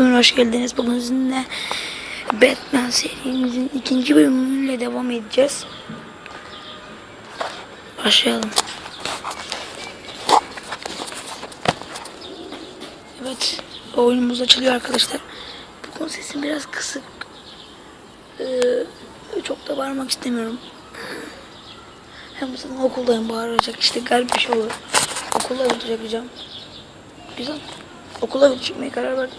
bölümüne hoş geldiniz. Bugün sizinle Batman serimizin ikinci bölümüyle devam edeceğiz. Başlayalım. Evet, oyunumuz açılıyor arkadaşlar. Bugün sesim biraz kısık. Ee, çok da bağırmak istemiyorum. Hem zaten okuldayım bağıracak işte garip bir şey olur. Video çekeceğim. Güzel. Okula çekmeye karar verdim.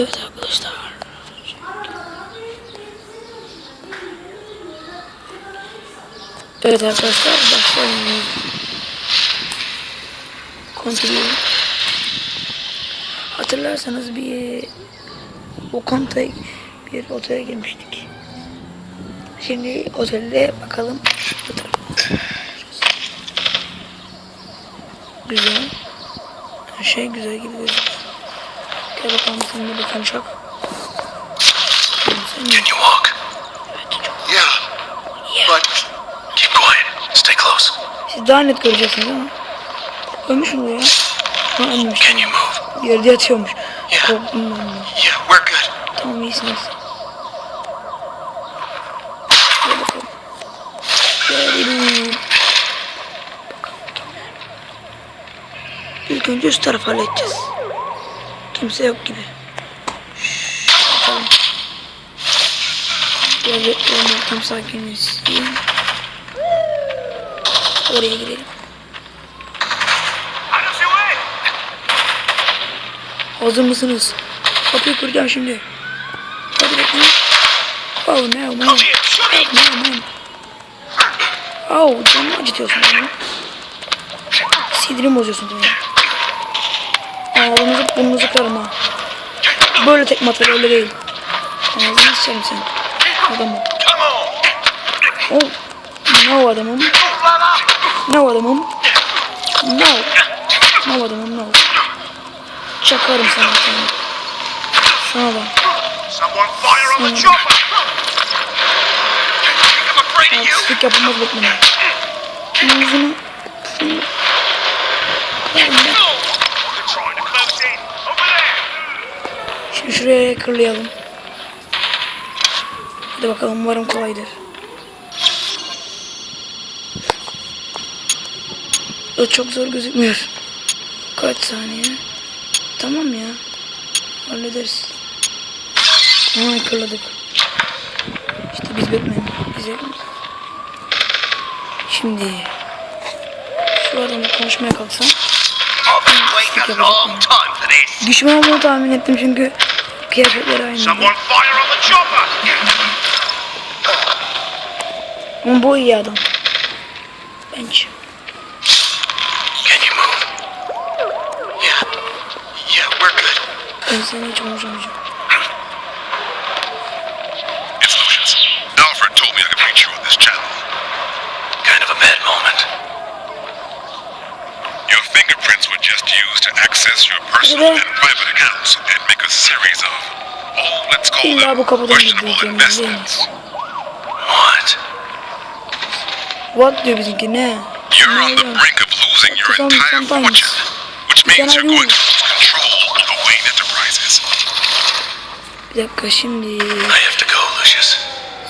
Evet arkadaşlar. Evet arkadaşlar başlayalım. Continue. Hatırlarsanız bir Okanta'ya bir otele girmiştik. Şimdi otelde bakalım. Güzel. Her şey güzel gibi gözüküyor. Gel bakalım seninle bir konuşak. Sen Can you walk? Yeah. But keep quiet. Stay close. Siz daha net göreceksiniz ama. Ölmüş mü bu ya? Ha ölmüş. Can you move? Yerde yatıyormuş. Yeah. Korktum ben de. Yeah, we're good. Tamam iyisiniz. Gel bakalım. Gel. İlk önce üst tarafı halledeceğiz. Kimse yok gibi. Şşş, bakalım. Biraz bekleyelim ortam sakinleşsin. Oraya girelim. Hazır mısınız? Kapıyı kıracağım şimdi. Hadi bakalım. Oh no man. Oh no man. Oh canımı acıtıyorsun beni. Sinirimi bozuyorsun beni. Kırarım ha. Böyle tekme atar öyle değil. Ağzını sıçarım sen. Adam ol. Come on. Oh. No adamım. No adamım. No. No adamım no. Çakarım sana sana. Sana da. Artistik yapılmaz beklemeyin. Ağzını. Şunu. Kırarım ben. They're trying to close in. Over there. Şimdi şuraya kırlayalım. Hadi bakalım umarım kolaydır. O çok zor gözükmüyor. Kaç saniye? Tamam ya. Hallederiz. Aa kırladık. İşte biz Batman. Bize Şimdi şu adamla konuşmaya kalksam düşman olduğunu tahmin ettim çünkü kıyafetleri aynı. Ama bu iyi adam. Bence. Ben seni hiç konuşamayacağım. To access your personal and private accounts and make a series of, oh, let's call İlla them bu kapıdan questionable gideceğim, investments. What? What diyor bizimki ne? You're on the brink of losing your entire fortune, which means you're going to lose. control over Wayne Enterprises. Bir dakika şimdi I have to go, Lucius.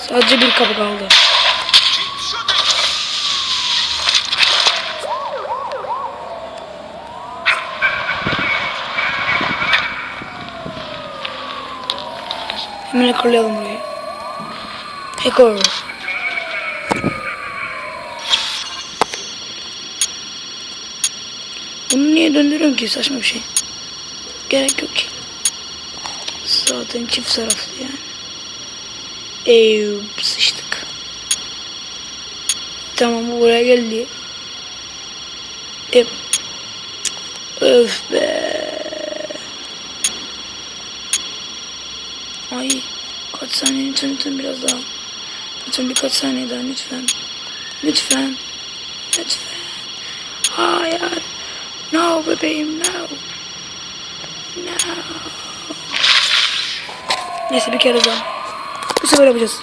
sadece bir kapı kaldı. Hemen hackerlayalım burayı. Hacker. Bunu niye döndürüyorum ki saçma bir şey. Gerek yok ki. Zaten çift taraflı yani. Eee sıçtık. Tamam bu buraya geldi. E, öf be. Ay kaç saniye lütfen lütfen biraz daha. Lütfen birkaç saniye daha lütfen. Lütfen. Lütfen. Hayır. No bebeğim no. No. Neyse bir kere daha. Bu sefer yapacağız.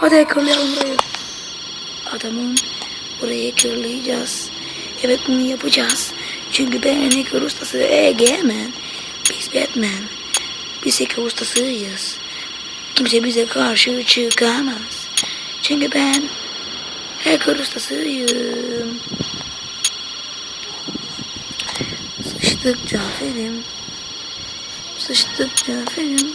Hadi hackerlayalım burayı. Adamın burayı hackerlayacağız. Evet bunu yapacağız. Çünkü ben hacker ustası Egemen. Biz Batman. Biz hacker ustasıyız. Kimse bize karşı çıkamaz. Çünkü ben hacker ustasıyım. Sıçtık Cafer'im. Sıçtık Cafer'im.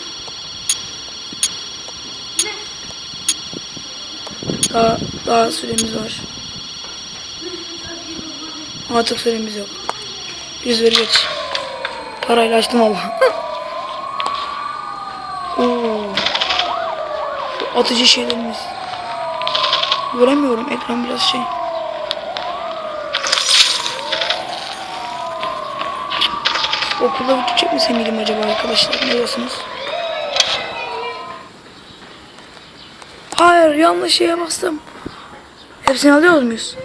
Daha, daha süremiz var. Artık süremiz yok. Yüz ver geç. Parayla açtım Allah. Oo. Atıcı şeylerimiz. Göremiyorum ekran biraz şey. Okula vakit çekmese miydim acaba arkadaşlar? Ne diyorsunuz? Hayır yanlış şeye bastım. Hepsini alıyor muyuz?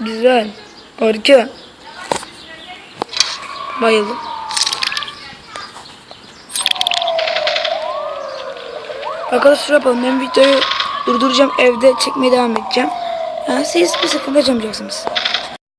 Güzel. Harika. Bayıldım. Arkadaşlar yapalım. Ben videoyu durduracağım. Evde çekmeye devam edeceğim. Yani siz bir sıkıntı yaşamayacaksınız.